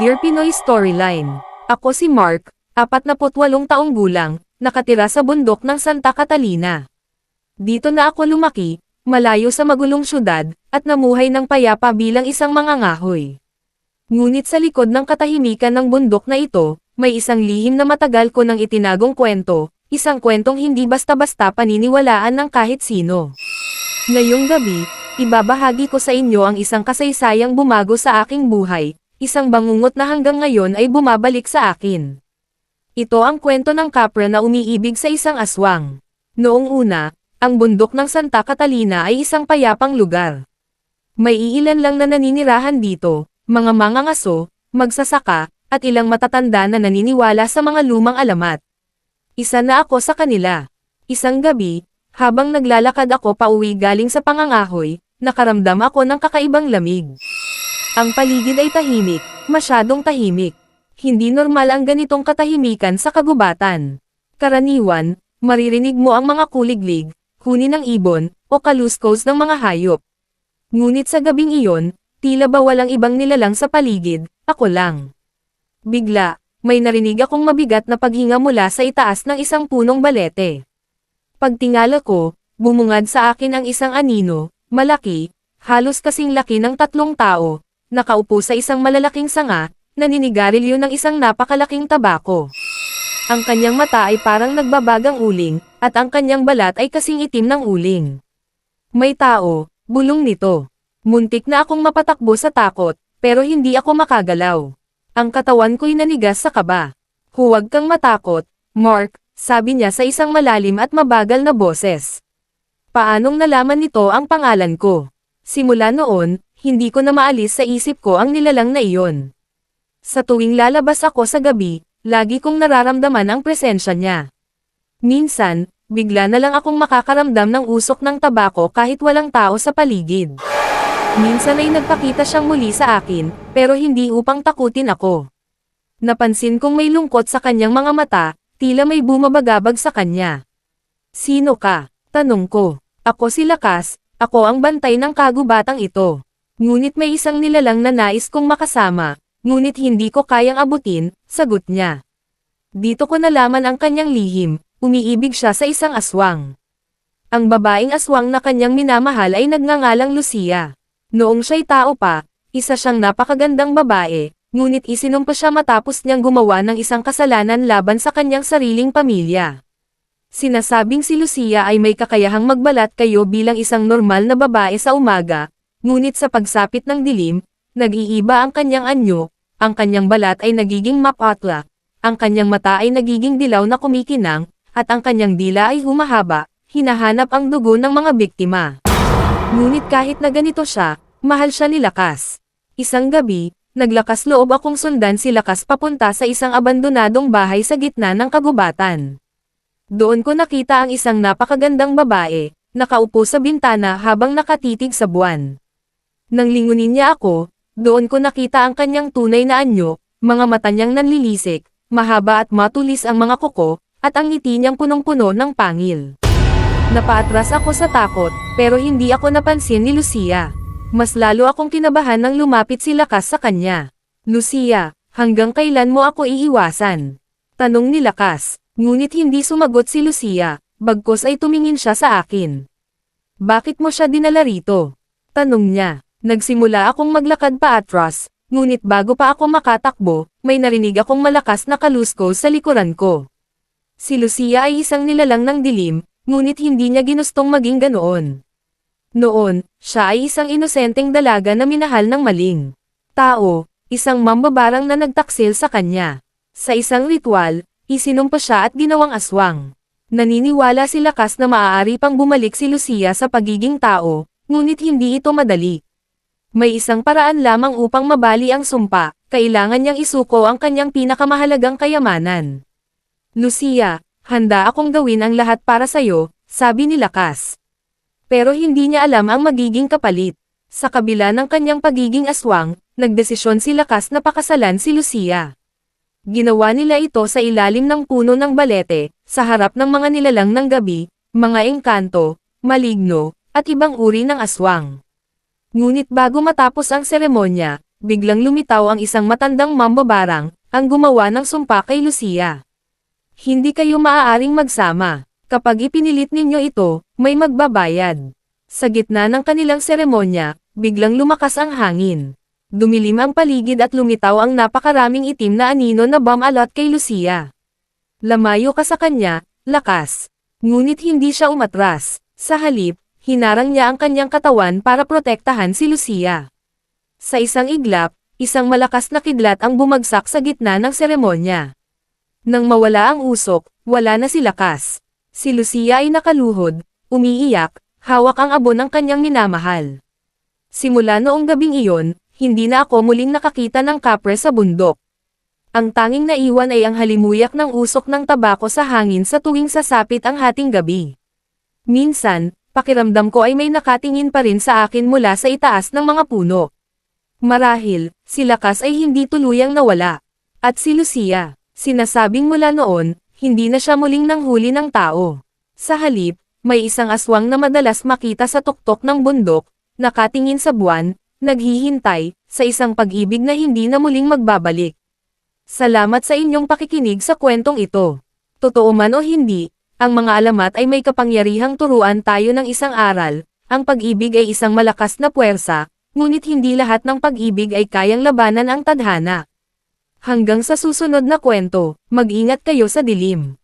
Dear Pinoy Storyline. Ako si Mark, 48 taong gulang, nakatira sa bundok ng Santa Catalina. Dito na ako lumaki, malayo sa magulong syudad, at namuhay ng payapa bilang isang mangangahoy. Ngunit sa likod ng katahimikan ng bundok na ito, may isang lihim na matagal ko nang itinagong kwento, isang kwentong hindi basta-basta paniniwalaan ng kahit sino. Ngayong gabi, ibabahagi ko sa inyo ang isang kasaysayang bumago sa aking buhay, isang bangungot na hanggang ngayon ay bumabalik sa akin. Ito ang kwento ng kapra na umiibig sa isang aswang. Noong una, ang bundok ng Santa Catalina ay isang payapang lugar. May iilan lang na naninirahan dito, mga mangangaso, magsasaka, at ilang matatanda na naniniwala sa mga lumang alamat. Isa na ako sa kanila. Isang gabi, habang naglalakad ako pauwi galing sa pangangahoy, nakaramdam ako ng kakaibang lamig. Ang paligid ay tahimik, masyadong tahimik. Hindi normal ang ganitong katahimikan sa kagubatan. Karaniwan, maririnig mo ang mga kuliglig, huni ng ibon, o kaluskos ng mga hayop. Ngunit sa gabing iyon, tila ba walang ibang nilalang sa paligid, ako lang. Bigla, may narinig akong mabigat na paghinga mula sa itaas ng isang punong balete. Pagtingala ko, bumungad sa akin ang isang anino, malaki, halos kasing laki ng tatlong tao, nakaupo sa isang malalaking sanga, naninigarilyo ng isang napakalaking tabako. Ang kanyang mata ay parang nagbabagang uling, at ang kanyang balat ay kasing itim ng uling. May tao, bulong nito. Muntik na akong mapatakbo sa takot, pero hindi ako makagalaw. Ang katawan ko'y nanigas sa kaba. Huwag kang matakot, Mark, sabi niya sa isang malalim at mabagal na boses. Paanong nalaman nito ang pangalan ko? Simula noon, hindi ko na maalis sa isip ko ang nilalang na iyon. Sa tuwing lalabas ako sa gabi, lagi kong nararamdaman ang presensya niya. Minsan, bigla na lang akong makakaramdam ng usok ng tabako kahit walang tao sa paligid. Minsan ay nagpakita siyang muli sa akin, pero hindi upang takutin ako. Napansin kong may lungkot sa kanyang mga mata, tila may bumabagabag sa kanya. Sino ka? Tanong ko. Ako si Lakas, ako ang bantay ng kagubatang ito. Ngunit may isang nilalang na nais kong makasama, ngunit hindi ko kayang abutin, sagot niya. Dito ko nalaman ang kanyang lihim, umiibig siya sa isang aswang. Ang babaeng aswang na kanyang minamahal ay nagngangalang Lucia. Noong siya'y tao pa, isa siyang napakagandang babae, ngunit isinumpa siya matapos niyang gumawa ng isang kasalanan laban sa kanyang sariling pamilya. Sinasabing si Lucia ay may kakayahang magbalat kayo bilang isang normal na babae sa umaga, ngunit sa pagsapit ng dilim, nag-iiba ang kanyang anyo, ang kanyang balat ay nagiging mapatla, ang kanyang mata ay nagiging dilaw na kumikinang, at ang kanyang dila ay humahaba, hinahanap ang dugo ng mga biktima. Ngunit kahit na ganito siya, mahal siya ni Lakas. Isang gabi, naglakas loob akong sundan si Lakas papunta sa isang abandonadong bahay sa gitna ng kagubatan. Doon ko nakita ang isang napakagandang babae, nakaupo sa bintana habang nakatitig sa buwan. Nang lingunin niya ako, doon ko nakita ang kanyang tunay na anyo, mga mata niyang nanlilisik, mahaba at matulis ang mga kuko, at ang ngiti niyang punong-puno ng pangil. Napaatras ako sa takot, pero hindi ako napansin ni Lucia. Mas lalo akong kinabahan nang lumapit si Lakas sa kanya. Lucia, hanggang kailan mo ako iiwasan? Tanong ni Lakas, ngunit hindi sumagot si Lucia, bagkos ay tumingin siya sa akin. Bakit mo siya dinala rito? Tanong niya, nagsimula akong maglakad pa atras, ngunit bago pa ako makatakbo, may narinig akong malakas na kalusko sa likuran ko. Si Lucia ay isang nilalang ng dilim, ngunit hindi niya ginustong maging ganoon. Noon, siya ay isang inosenteng dalaga na minahal ng maling tao, isang mambabarang na nagtaksil sa kanya. Sa isang ritual, isinumpa siya at ginawang aswang. Naniniwala si Lakas na maaari pang bumalik si Lucia sa pagiging tao, ngunit hindi ito madali. May isang paraan lamang upang mabali ang sumpa, kailangan niyang isuko ang kanyang pinakamahalagang kayamanan. Lucia, handa akong gawin ang lahat para sa'yo, sabi ni Lakas. Pero hindi niya alam ang magiging kapalit. Sa kabila ng kanyang pagiging aswang, nagdesisyon si Lakas na pakasalan si Lucia. Ginawa nila ito sa ilalim ng puno ng balete, sa harap ng mga nilalang ng gabi, mga engkanto, maligno, at ibang uri ng aswang. Ngunit bago matapos ang seremonya, biglang lumitaw ang isang matandang mambabarang, ang gumawa ng sumpa kay Lucia. Hindi kayo maaaring magsama. Kapag ipinilit ninyo ito, may magbabayad. Sa gitna ng kanilang seremonya, biglang lumakas ang hangin. Dumilim ang paligid at lumitaw ang napakaraming itim na anino na bumalot kay Lucia. Lamayo ka sa kanya, lakas. Ngunit hindi siya umatras. Sa halip, hinarang niya ang kanyang katawan para protektahan si Lucia. Sa isang iglap, isang malakas na kidlat ang bumagsak sa gitna ng seremonya. Nang mawala ang usok, wala na si Lakas. Si Lucia ay nakaluhod, umiiyak, hawak ang abo ng kanyang minamahal. Simula noong gabing iyon, hindi na ako muling nakakita ng kapre sa bundok. Ang tanging naiwan ay ang halimuyak ng usok ng tabako sa hangin sa tuwing sasapit ang hating gabi. Minsan, pakiramdam ko ay may nakatingin pa rin sa akin mula sa itaas ng mga puno. Marahil, si Lakas ay hindi tuluyang nawala. At si Lucia, sinasabing mula noon, hindi na siya muling nanghuli ng tao. Sa halip, may isang aswang na madalas makita sa tuktok ng bundok, nakatingin sa buwan, naghihintay, sa isang pag-ibig na hindi na muling magbabalik. Salamat sa inyong pakikinig sa kwentong ito. Totoo man o hindi, ang mga alamat ay may kapangyarihang turuan tayo ng isang aral, ang pag-ibig ay isang malakas na puwersa, ngunit hindi lahat ng pag-ibig ay kayang labanan ang tadhana. Hanggang sa susunod na kwento, mag-ingat kayo sa dilim.